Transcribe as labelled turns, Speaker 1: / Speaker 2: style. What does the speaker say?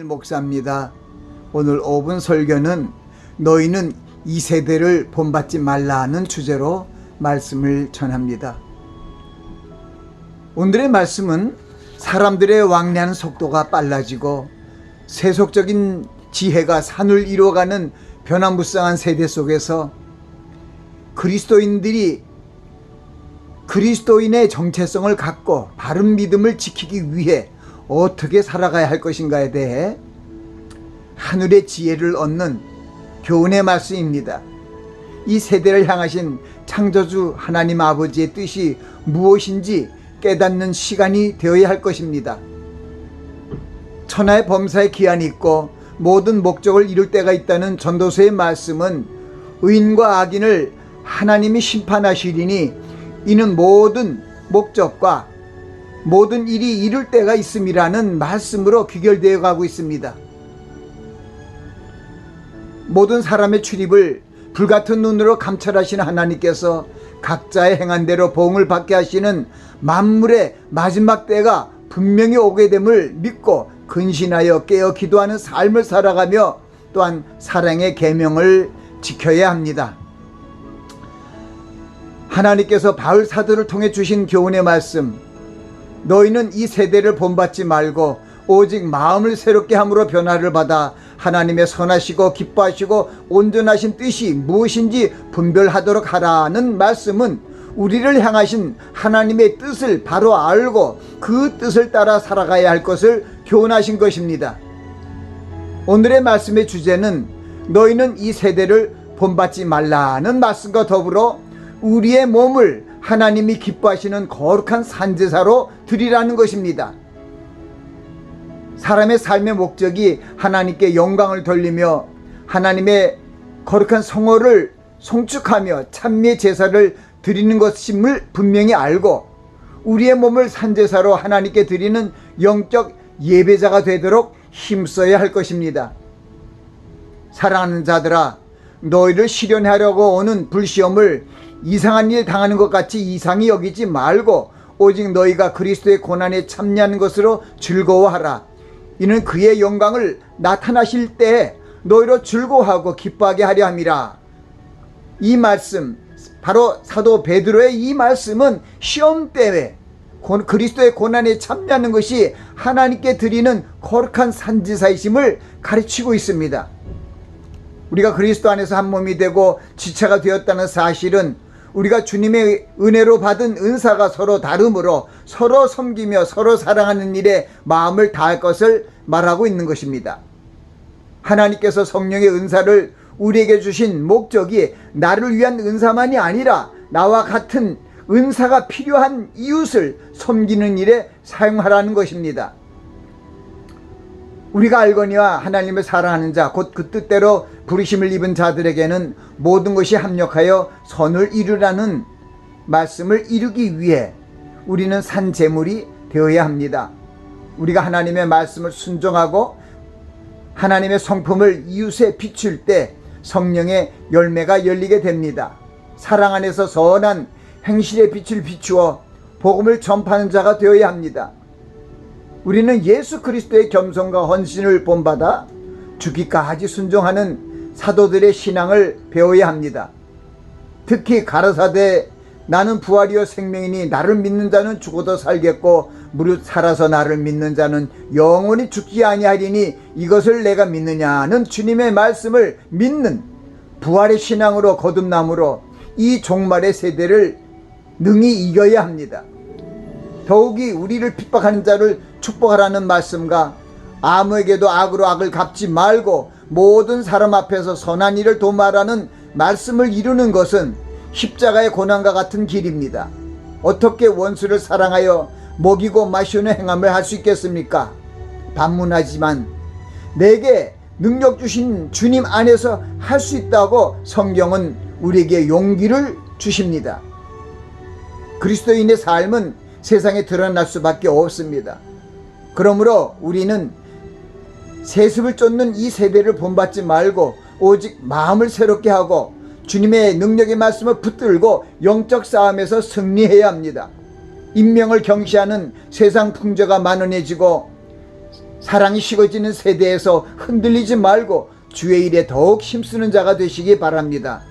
Speaker 1: 목사입니다. 오늘 5분 설교는 너희는 이 세대를 본받지 말라 는 주제로 말씀을 전합니다. 오늘의 말씀은 사람들의 왕래하는 속도가 빨라지고 세속적인 지혜가 산을 이루어가는 변화무쌍한 세대 속에서 그리스도인들이 그리스도인의 정체성을 갖고 바른 믿음을 지키기 위해 어떻게 살아가야 할 것인가에 대해 하늘의 지혜를 얻는 교훈의 말씀입니다. 이 세대를 향하신 창조주 하나님 아버지의 뜻이 무엇인지 깨닫는 시간이 되어야 할 것입니다. 천하의 범사에 기한이 있고 모든 목적을 이룰 때가 있다는 전도서의 말씀은 의인과 악인을 하나님이 심판하시리니 이는 모든 목적과 모든 일이 이룰 때가 있음이라는 말씀으로 귀결되어 가고 있습니다. 모든 사람의 출입을 불같은 눈으로 감찰하시는 하나님께서 각자의 행한 대로 보응을 받게 하시는 만물의 마지막 때가 분명히 오게 됨을 믿고 근신하여 깨어 기도하는 삶을 살아가며 또한 사랑의 계명을 지켜야 합니다. 하나님께서 바울 사도를 통해 주신 교훈의 말씀 너희는 이 세대를 본받지 말고 오직 마음을 새롭게 함으로 변화를 받아 하나님의 선하시고 기뻐하시고 온전하신 뜻이 무엇인지 분별하도록 하라는 말씀은 우리를 향하신 하나님의 뜻을 바로 알고 그 뜻을 따라 살아가야 할 것을 교훈하신 것입니다. 오늘의 말씀의 주제는 너희는 이 세대를 본받지 말라는 말씀과 더불어 우리의 몸을 하나님이 기뻐하시는 거룩한 산제사로 드리라는 것입니다. 사람의 삶의 목적이 하나님께 영광을 돌리며 하나님의 거룩한 성호를 송축하며 찬미의 제사를 드리는 것임을 분명히 알고 우리의 몸을 산제사로 하나님께 드리는 영적 예배자가 되도록 힘써야 할 것입니다. 사랑하는 자들아, 너희를 실현하려고 오는 불시험을 이상한 일 당하는 것 같이 이상히 여기지 말고 오직 너희가 그리스도의 고난에 참여하는 것으로 즐거워하라. 이는 그의 영광을 나타나실 때 너희로 즐거워하고 기뻐하게 하려 함이라. 이 말씀 바로 사도 베드로의 이 말씀은 시험 때에 그리스도의 고난에 참여하는 것이 하나님께 드리는 거룩한 산지사이심을 가르치고 있습니다. 우리가 그리스도 안에서 한 몸이 되고 지체가 되었다는 사실은 우리가 주님의 은혜로 받은 은사가 서로 다르므로 서로 섬기며 서로 사랑하는 일에 마음을 다할 것을 말하고 있는 것입니다. 하나님께서 성령의 은사를 우리에게 주신 목적이 나를 위한 은사만이 아니라 나와 같은 은사가 필요한 이웃을 섬기는 일에 사용하라는 것입니다. 우리가 알거니와 하나님을 사랑하는 자, 곧 그 뜻대로 부르심을 입은 자들에게는 모든 것이 합력하여 선을 이루라는 말씀을 이루기 위해 우리는 산 제물이 되어야 합니다. 우리가 하나님의 말씀을 순종하고 하나님의 성품을 이웃에 비출 때 성령의 열매가 열리게 됩니다. 사랑 안에서 선한 행실의 빛을 비추어 복음을 전파하는 자가 되어야 합니다. 우리는 예수 그리스도의 겸손과 헌신을 본받아 죽기까지 순종하는 사도들의 신앙을 배워야 합니다. 특히 가라사대 나는 부활이요 생명이니 나를 믿는 자는 죽어도 살겠고 무릇 살아서 나를 믿는 자는 영원히 죽지 아니하리니 이것을 내가 믿느냐는 주님의 말씀을 믿는 부활의 신앙으로 거듭남으로 이 종말의 세대를 능히 이겨야 합니다. 더욱이 우리를 핍박하는 자를 축복하라는 말씀과 아무에게도 악으로 악을 갚지 말고 모든 사람 앞에서 선한 일을 도말하는 말씀을 이루는 것은 십자가의 고난과 같은 길입니다. 어떻게 원수를 사랑하여 먹이고 마시는 행함을 할 수 있겠습니까? 반문하지만 내게 능력 주신 주님 안에서 할 수 있다고 성경은 우리에게 용기를 주십니다. 그리스도인의 삶은 세상에 드러날 수밖에 없습니다. 그러므로 우리는 세습을 쫓는 이 세대를 본받지 말고 오직 마음을 새롭게 하고 주님의 능력의 말씀을 붙들고 영적 싸움에서 승리해야 합니다. 인명을 경시하는 세상 풍조가 만연해지고 사랑이 식어지는 세대에서 흔들리지 말고 주의 일에 더욱 힘쓰는 자가 되시기 바랍니다.